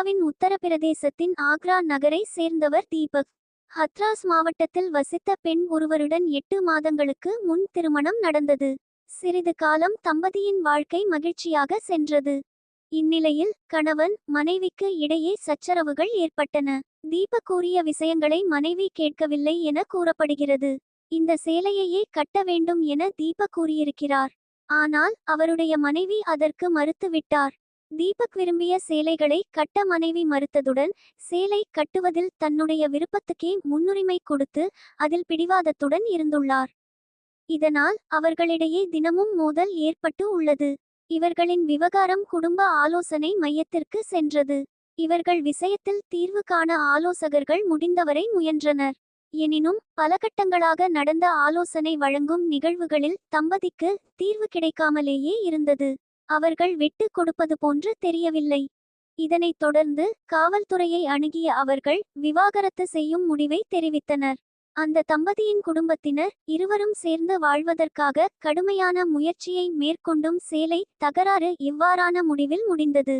இந்தியாவின் உத்தரப்பிரதேசத்தின் ஆக்ரா நகரை சேர்ந்தவர் தீபக். ஹத்ராஸ் மாவட்டத்தில் வசித்த பெண் ஒருவருடன் எட்டு மாதங்களுக்கு முன் திருமணம் நடந்தது. சிறிது காலம் தம்பதியின் வாழ்க்கை மகிழ்ச்சியாக சென்றது. இந்நிலையில் கணவன் மனைவிக்கு இடையே சச்சரவுகள் ஏற்பட்டன. தீபக் கூறிய விஷயங்களை மனைவி கேட்கவில்லை என கூறப்படுகிறது. இந்த சேலையையே கட்ட வேண்டும் என தீபக் கூறியிருக்கிறார். ஆனால் அவருடைய மனைவி அதற்கு மறுத்துவிட்டார். தீபக் விரும்பிய சேலைகளை கட்ட மனைவி மறுத்ததுடன் சேலை கட்டுவதில் தன்னுடைய விருப்பத்துக்கே முன்னுரிமை கொடுத்து அதில் பிடிவாதத்துடன் இருந்துள்ளார். இதனால் அவர்களிடையே தினமும் மோதல் ஏற்பட்டு உள்ளது. இவர்களின் விவகாரம் குடும்ப ஆலோசனை மையத்திற்கு சென்றது. இவர்கள் விஷயத்தில் தீர்வு காண ஆலோசகர்கள் முடிந்தவரை முயன்றனர். எனினும் பல கட்டங்களாக நடந்த ஆலோசனை வழங்கும் நிகழ்வுகளில் தம்பதிக்கு தீர்வு கிடைக்காமலேயே இருந்தது. அவர்கள் விட்டு கொடுப்பது போன்று தெரியவில்லை. இதனைத் தொடர்ந்து காவல்துறையை அணுகிய அவர்கள் விவாகரத்து செய்யும் முடிவை தெரிவித்தனர். அந்த தம்பதியின் குடும்பத்தினர் இருவரும் சேர்ந்து வாழ்வதற்காக கடுமையான முயற்சியை மேற்கொண்டும் சேலை தகராறு இவ்வாறான முடிவில் முடிந்தது.